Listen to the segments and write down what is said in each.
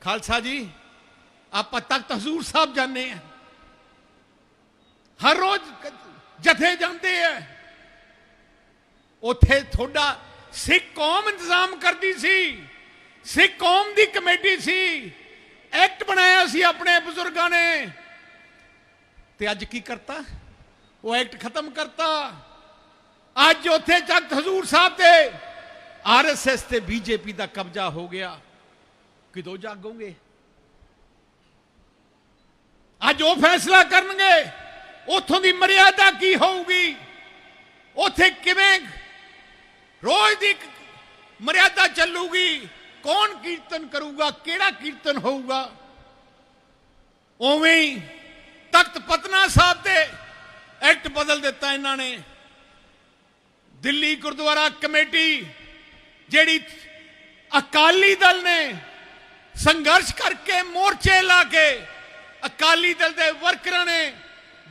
ਖਾਲਸਾ ਜੀ, ਆਪਾਂ ਤਖਤ ਹਜ਼ੂਰ ਸਾਹਿਬ ਜਾਂਦੇ ਆ ਹਰ ਰੋਜ਼ ਜਥੇ ਜਾਂਦੇ ਆ। ਉੱਥੇ ਤੁਹਾਡਾ ਸਿੱਖ ਕੌਮ ਇੰਤਜ਼ਾਮ ਕਰਦੀ ਸੀ, ਸਿੱਖ ਕੌਮ ਦੀ ਕਮੇਟੀ ਸੀ। ਐਕਟ ਬਣਾਇਆ ਸੀ ਆਪਣੇ ਬਜ਼ੁਰਗਾਂ ਨੇ। ਤੇ ਅੱਜ ਕੀ ਕਰਤਾ? ਉਹ ਐਕਟ ਖਤਮ ਕਰਤਾ। ਅੱਜ ਉੱਥੇ ਤਖਤ ਹਜ਼ੂਰ ਸਾਹਿਬ ਤੇ ਆਰਐਸਐਸ ਤੇ ਬੀਜੇਪੀ ਦਾ ਕਬਜ਼ਾ ਹੋ ਗਿਆ। ਕਿਦੋਂ ਜਾਗੋਗੇ? ਅੱਜ ਉਹ ਫੈਸਲਾ ਕਰਨਗੇ, ਉਥੋਂ ਦੀ ਮਰਿਆਦਾ ਕੀ ਹੋਊਗੀ? ਉਥੇ ਕਿਵੇਂ ਰੋਜ਼ ਦੀ ਮਰਿਆਦਾ ਚੱਲੂਗੀ? ਕੌਣ ਕੀਰਤਨ ਕਰੂਗਾ? ਕਿਹੜਾ ਕੀਰਤਨ ਹੋਊਗਾ? ਉਵੇਂ ਹੀ ਤਖਤ ਪਤਨਾ ਸਾਹਿਬ ਦੇ ਐਕਟ ਬਦਲ ਦਿੱਤਾ ਇਹਨਾਂ ਨੇ। ਦਿੱਲੀ ਗੁਰਦੁਆਰਾ ਕਮੇਟੀ, ਜਿਹੜੀ ਅਕਾਲੀ ਦਲ ਨੇ ਸੰਘਰਸ਼ ਕਰਕੇ ਮੋਰਚੇ ਲਾ ਕੇ ਅਕਾਲੀ ਦਲ ਦੇ ਵਰਕਰਾਂ ਨੇ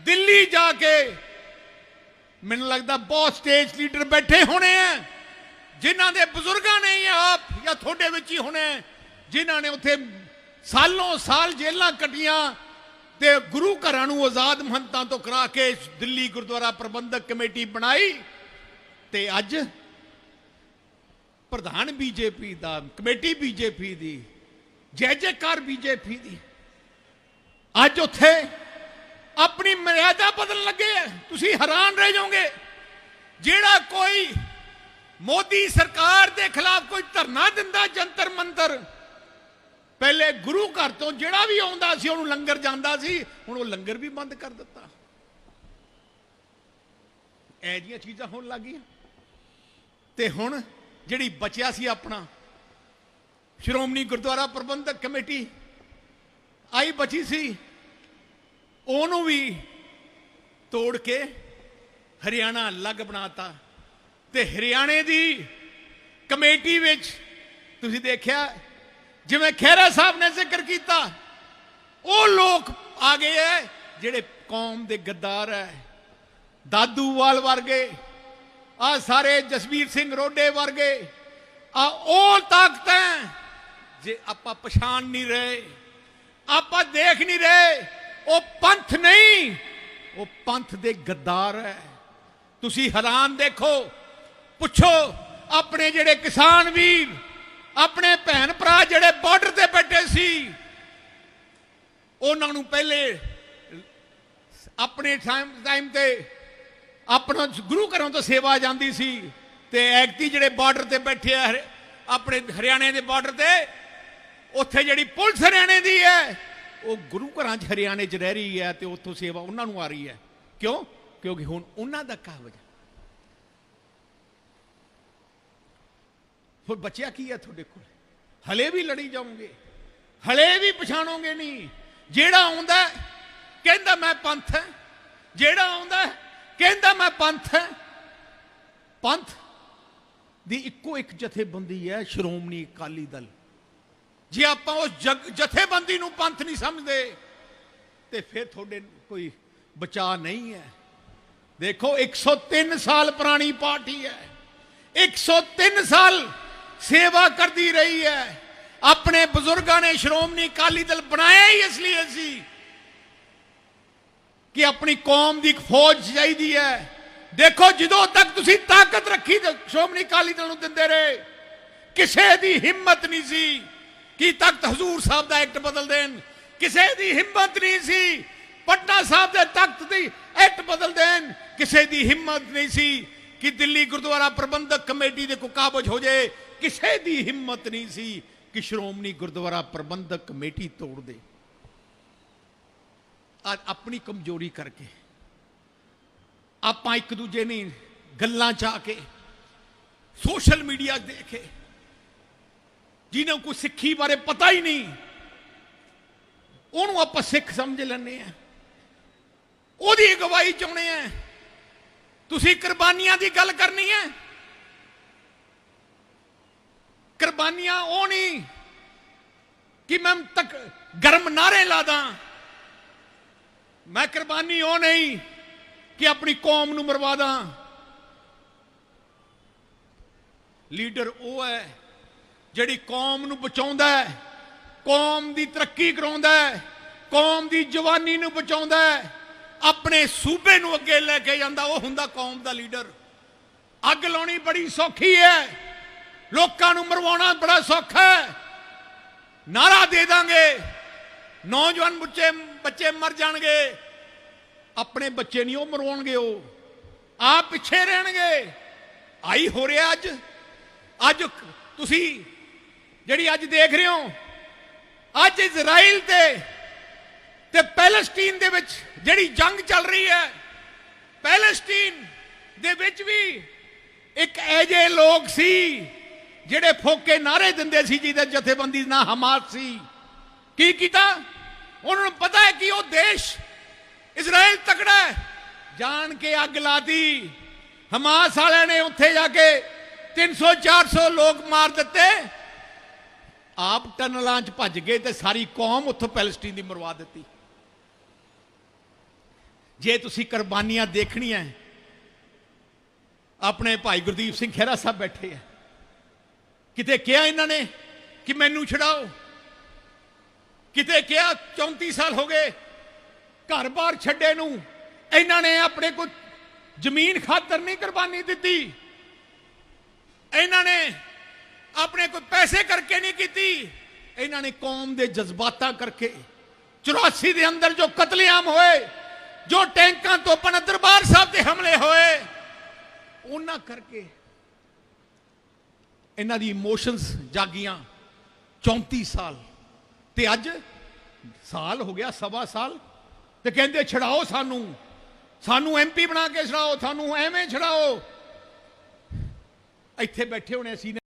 ਦਿੱਲੀ ਜਾ ਕੇ ਮੈਨੂੰ ਲੱਗਦਾ ਬਹੁਤ ਸਟੇਜ ਲੀਡਰ ਬੈਠੇ ਹੋਣੇ ਆ ਜਿਨ੍ਹਾਂ ਦੇ ਬਜ਼ੁਰਗਾਂ ਨੇ ਜਾਂ ਆਪ ਜਾਂ ਤੁਹਾਡੇ ਵਿੱਚ ਹੀ ਹੋਣੇ ਆ, ਜਿਨ੍ਹਾਂ ਨੇ ਉੱਥੇ ਸਾਲੋਂ ਸਾਲ ਜੇਲ੍ਹਾਂ ਕੱਟੀਆਂ ਤੇ ਗੁਰੂ ਘਰਾਂ ਨੂੰ ਆਜ਼ਾਦ ਮਹੰਤਾਂ ਤੋਂ ਕਰਾ ਕੇ ਦਿੱਲੀ ਗੁਰਦੁਆਰਾ ਪ੍ਰਬੰਧਕ ਕਮੇਟੀ ਬਣਾਈ ਤੇ ਅੱਜ ਪ੍ਰਧਾਨ ਬੀਜੇਪੀ ਦਾ ਕਮੇਟੀ ਬੀਜੇਪੀ ਦੀ ਜੈ ਜੈਕਾਰ ਬੀਜੇਪੀ ਦੀ। ਅੱਜ ਉੱਥੇ ਆਪਣੀ ਮਰਿਆਦਾ ਬਦਲਣ ਲੱਗੇ ਆ। ਤੁਸੀਂ ਹੈਰਾਨ ਰਹਿ ਜਾਓਗੇ। ਜਿਹੜਾ ਕੋਈ ਮੋਦੀ ਸਰਕਾਰ ਦੇ ਖਿਲਾਫ ਕੋਈ ਧਰਨਾ ਦਿੰਦਾ ਜੰਤਰ ਮੰਤਰ, ਪਹਿਲੇ ਗੁਰੂ ਘਰ ਤੋਂ ਜਿਹੜਾ ਵੀ ਆਉਂਦਾ ਸੀ, ਉਹਨੂੰ ਲੰਗਰ ਜਾਂਦਾ ਸੀ, ਹੁਣ ਉਹ ਲੰਗਰ ਵੀ ਬੰਦ ਕਰ ਦਿੱਤਾ। ਇਹ ਜੀਆਂ ਚੀਜ਼ਾਂ ਹੋਣ ਲੱਗੀਆਂ ਤੇ ਹੁਣ ਜਿਹੜੀ ਬਚਿਆ ਸੀ ਆਪਣਾ ਸ਼੍ਰੋਮਣੀ ਗੁਰਦੁਆਰਾ ਪ੍ਰਬੰਧਕ ਕਮੇਟੀ ਆਈ ਬਚੀ ਸੀ। ਉਹਨੂੰ ਵੀ ਤੋੜ ਕੇ ਹਰਿਆਣਾ ਅਲੱਗ ਬਣਾਤਾ। ਤੇ ਹਰਿਆਣੇ ਦੀ ਕਮੇਟੀ ਵਿੱਚ ਤੁਸੀਂ ਦੇਖਿਆ, ਜਿਵੇਂ ਖਹਿਰਾ ਸਾਹਿਬ ਨੇ ਜ਼ਿਕਰ ਕੀਤਾ, ਉਹ ਲੋਕ ਆ ਗਏ ਐ, ਜਿਹੜੇ ਕੌਮ ਦੇ ਗੱਦਾਰ ਐ। ਦਾਦੂਵਾਲ ਵਰਗੇ ਆ ਸਾਰੇ ਜਸਵੀਰ ਸਿੰਘ ਰੋਡੇ ਵਰਗੇ ਆ ਉਹ ਤਾਕਤਾਂ ਜੇ ਆਪਾਂ ਪਛਾਣ ਨਹੀਂ ਰਹੇ, ਆਪਾਂ ਦੇਖ ਨਹੀਂ ਰਹੇ, ਉਹ ਪੰਥ ਨਹੀਂ, ਉਹ ਪੰਥ ਦੇ ਗੱਦਾਰ ਹੈ। ਤੁਸੀਂ ਹੈਰਾਨ ਦੇਖੋ, ਪੁੱਛੋ ਆਪਣੇ ਜਿਹੜੇ ਕਿਸਾਨ ਵੀਰ, ਆਪਣੇ ਭੈਣ ਭਰਾ ਜਿਹੜੇ ਬਾਰਡਰ ਤੇ ਬੈਠੇ ਸੀ, ਉਹਨਾਂ ਨੂੰ ਪਹਿਲੇ ਆਪਣੇ ਟਾਈਮ ਟਾਈਮ ਤੇ ਆਪਣਾ ਗੁਰੂ ਘਰੋਂ ਤੋਂ ਸੇਵਾ ਜਾਂਦੀ ਸੀ ਤੇ ਐਕਤੀ ਜਿਹੜੇ ਬਾਰਡਰ ਤੇ ਬੈਠੇ ਆ ਆਪਣੇ ਹਰਿਆਣੇ ਦੇ ਬਾਰਡਰ ਤੇ ਉੱਥੇ ਜਿਹੜੀ ਪੁਲਿਸ ਹਰਿਆਣੇ ਦੀ ਹੈ, ਉਹ ਗੁਰੂ ਘਰਾਂ 'ਚ ਹਰਿਆਣੇ 'ਚ ਰਹਿ ਰਹੀ ਹੈ ਤੇ ਉੱਥੋਂ ਸੇਵਾ ਉਹਨਾਂ ਨੂੰ ਆ ਰਹੀ ਹੈ। ਕਿਉਂ? ਕਿਉਂਕਿ ਹੁਣ ਉਹਨਾਂ ਦਾ ਕਾਬਜ ਹੁਣ ਬਚਿਆ ਕੀ ਹੈ ਤੁਹਾਡੇ ਕੋਲ? ਹਲੇ ਵੀ ਲੜੀ ਜਾਓਗੇ, ਹਲੇ ਵੀ ਪਛਾਣੋਗੇ ਨਹੀਂ। ਜਿਹੜਾ ਆਉਂਦਾ ਕਹਿੰਦਾ ਮੈਂ ਪੰਥ ਹੈ। ਜਿਹੜਾ ਆਉਂਦਾ ਕਹਿੰਦਾ ਮੈਂ ਪੰਥ ਹੈ। ਪੰਥ ਦੀ ਇੱਕੋ ਇੱਕ ਜਥੇਬੰਦੀ ਹੈ ਸ਼੍ਰੋਮਣੀ ਅਕਾਲੀ ਦਲ। ਜੇ ਆਪਾਂ ਉਸ ਜਗ- ਜਥੇਬੰਦੀ ਨੂੰ ਪੰਥ ਨਹੀਂ ਸਮਝਦੇ, ਤੇ ਫਿਰ ਤੁਹਾਡੇ ਕੋਈ ਬਚਾ ਨਹੀਂ ਹੈ। ਦੇਖੋ 103 ਸਾਲ ਪੁਰਾਣੀ ਪਾਰਟੀ ਹੈ 103 ਸਾਲ ਸੇਵਾ ਕਰਦੀ ਰਹੀ ਹੈ। ਆਪਣੇ ਬਜ਼ੁਰਗਾਂ ਨੇ ਸ਼੍ਰੋਮਣੀ ਅਕਾਲੀ ਦਲ ਬਣਾਇਆ ਹੀ ਇਸ ਲਈ ਸੀ ਕਿ ਆਪਣੀ ਕੌਮ ਦੀ ਇੱਕ ਫੌਜ ਚਾਹੀਦੀ ਹੈ। ਦੇਖੋ, ਜਦੋਂ ਤੱਕ ਤੁਸੀਂ ਤਾਕਤ ਰੱਖੀ ਸ਼੍ਰੋਮਣੀ ਅਕਾਲੀ ਦਲ ਨੂੰ ਦਿੰਦੇ ਰਹੇ, ਕਿਸੇ ਦੀ ਹਿੰਮਤ ਨਹੀਂ ਸੀ। ਕਿ ਤਖਤ ਹਜ਼ੂਰ ਸਾਹਿਬ ਦਾ ਐਕਟ ਬਦਲ ਦੇਣ? ਕਿਸੇ ਦੀ ਹਿੰਮਤ ਨਹੀਂ ਸੀ। ਪਟਨਾ ਸਾਹਿਬ ਦੇ ਤਖਤ ਦੀ ਐਕਟ ਬਦਲ ਦੇਣ। ਕਿਸੇ ਦੀ ਹਿੰਮਤ ਨਹੀਂ ਸੀ ਕਿ ਦਿੱਲੀ ਗੁਰਦੁਆਰਾ ਪ੍ਰਬੰਧਕ ਕਮੇਟੀ ਦੇ ਕੋ ਕਾਬਜ ਹੋ ਜਾਏ। ਕਿਸੇ ਦੀ ਹਿੰਮਤ ਨਹੀਂ ਸੀ ਕਿ ਸ਼੍ਰੋਮਣੀ ਗੁਰਦੁਆਰਾ ਪ੍ਰਬੰਧਕ ਕਮੇਟੀ ਤੋੜ ਦੇ। ਅੱਜ ਆਪਣੀ ਕਮਜ਼ੋਰੀ ਕਰਕੇ ਆਪਾਂ ਇੱਕ ਦੂਜੇ ਨੇ ਗੱਲਾਂ ਚ ਕੇ ਸੋਸ਼ਲ ਮੀਡੀਆ ਦੇਖੇ। ਜਿਹਨਾਂ ਕੋਈ ਸਿੱਖੀ ਬਾਰੇ ਪਤਾ ਹੀ ਨਹੀਂ ਉਹਨੂੰ ਆਪਾਂ ਸਿੱਖ ਸਮਝ ਲੈਂਦੇ ਆ ਉਹਦੀ ਅਗਵਾਈ ਚਾਹੁੰਦੇ ਆ ਤੁਸੀਂ ਕੁਰਬਾਨੀਆਂ ਦੀ ਗੱਲ ਕਰਨੀ ਹੈ ਕੁਰਬਾਨੀਆਂ ਉਹ ਨਹੀਂ ਕਿ ਮੈਂ ਤੱਕ ਗਰਮ ਨਾਰੇ ਲਾਦਾ ਮੈਂ ਕੁਰਬਾਨੀ ਉਹ ਨਹੀਂ ਕਿ ਆਪਣੀ ਕੌਮ ਨੂੰ ਮਰਵਾ ਦਾਂ ਲੀਡਰ ਉਹ ਹੈ ਜਿਹੜੀ ਕੌਮ ਨੂੰ ਬਚਾਉਂਦਾ ਹੈ, ਕੌਮ ਦੀ ਤਰੱਕੀ ਕਰਾਉਂਦਾ ਹੈ, ਕੌਮ ਦੀ ਜਵਾਨੀ ਨੂੰ ਬਚਾਉਂਦਾ ਹੈ, ਆਪਣੇ ਸੂਬੇ ਨੂੰ ਅੱਗੇ ਲੈ ਕੇ ਜਾਂਦਾ, ਉਹ ਹੁੰਦਾ ਕੌਮ ਦਾ ਲੀਡਰ। ਅੱਗ ਲਾਉਣੀ ਬੜੀ ਸੌਖੀ ਹੈ, ਲੋਕਾਂ ਨੂੰ ਮਰਵਾਉਣਾ ਬੜਾ ਸੌਖਾ ਹੈ। ਨਾਰਾ ਦੇ ਦਾਂਗੇ, ਨੌਜਵਾਨ ਬੱਚੇ ਬੱਚੇ ਮਰ ਜਾਣਗੇ, ਆਪਣੇ ਬੱਚੇ ਨਹੀਂ ਉਹ ਮਰਵਾਉਣਗੇ ਉਹ ਆਪ ਪਿੱਛੇ ਰਹਿਣਗੇ। ਆਈ ਹੋ ਰਿਹਾ ਅੱਜ ਅੱਜ ਤੁਸੀਂ ਜਿਹੜੀ ਅੱਜ ਦੇਖ ਰਹੇ ਹੋ, ਅੱਜ ਇਜ਼ਰਾਈਲ ਤੇ ਤੇ ਪੈਲਸਟੀਨ ਦੇ ਵਿੱਚ ਜਿਹੜੀ ਜੰਗ ਚੱਲ ਰਹੀ ਹੈ, ਪੈਲਸਟੀਨ ਦੇ ਵਿੱਚ ਵੀ ਇੱਕ ਐਜੇ ਲੋਕ ਸੀ ਜਿਹੜੇ ਫੋਕੇ ਨਾਰੇ ਦਿੰਦੇ ਸੀ ਜਿਹਦੇ ਜਥੇਬੰਦੀ ਦਾ ਨਾਂ ਹਮਾਸ ਸੀ। ਕੀ ਕੀਤਾ? ਉਹਨਾਂ ਨੂੰ ਪਤਾ ਹੈ ਕਿ ਉਹ ਦੇਸ਼ ਇਜ਼ਰਾਈਲ ਤਕੜਾ ਹੈ। ਜਾਣ ਕੇ ਅੱਗ ਲਾਤੀ। ਹਮਾਸ ਵਾਲਿਆਂ ਨੇ ਉੱਥੇ ਜਾ ਕੇ 300 400 ਲੋਕ ਮਾਰ ਦਿੱਤੇ। ਆਪ ਟਨਲਾਂ 'ਚ ਭੱਜ ਗਏ ਤੇ ਸਾਰੀ ਕੌਮ ਉੱਥੋਂ ਪੈਲਸਟੀਨ ਦੀ ਮਰਵਾ ਦਿੱਤੀ। ਜੇ ਤੁਸੀਂ ਕੁਰਬਾਨੀਆਂ ਦੇਖਣੀਆਂ ਆਪਣੇ ਭਾਈ ਗੁਰਦੀਪ ਸਿੰਘ ਖਹਿਰਾ ਸਾਹਿਬ ਬੈਠੇ ਆ ਕਿਤੇ ਕਿਹਾ ਇਹਨਾਂ ਨੇ ਕਿ ਮੈਨੂੰ ਛਡਾਓ? ਕਿਤੇ ਕਿਹਾ 34 ਸਾਲ ਹੋ ਗਏ ਘਰ-ਬਾਰ ਛੱਡੇ ਨੂੰ, ਇਹਨਾਂ ਨੇ ਆਪਣੇ ਕੋਈ ਜ਼ਮੀਨ ਖਾਤਰ ਨਹੀਂ ਕੁਰਬਾਨੀ ਦਿੱਤੀ। ਇਹਨਾਂ ਨੇ ਆਪਣੇ ਕੋਈ ਪੈਸੇ ਕਰਕੇ ਨਹੀਂ ਕੀਤੀ। ਇਹਨਾਂ ਨੇ ਕੌਮ ਦੇ ਜਜ਼ਬਾਤਾਂ ਕਰਕੇ 84 ਦੇ ਅੰਦਰ ਜੋ ਕਤਲੇਆਮ ਹੋਏ, ਜੋ ਟੈਂਕਾਂ ਤੋਂ ਪਨ ਦਰਬਾਰ ਸਾਹਿਬ ਤੇ ਹਮਲੇ ਹੋਏ, ਉਹਨਾਂ ਕਰਕੇ ਇਹਨਾਂ ਦੀ ਇਮੋਸ਼ਨਸ ਜਾਗੀਆਂ 34 ਸਾਲ। ਤੇ ਅੱਜ ਸਾਲ ਹੋ ਗਿਆ, ਸਵਾ ਸਾਲ। ਤੇ ਕਹਿੰਦੇ, ਛਡਾਓ ਸਾਨੂੰ। ਸਾਨੂੰ ਐਮਪੀ ਬਣਾ ਕੇ ਛਡਾਓ, ਸਾਨੂੰ ਐਵੇਂ ਛਡਾਓ। ਇੱਥੇ ਬੈਠੇ ਹੋਣੇ ਅਸੀਂ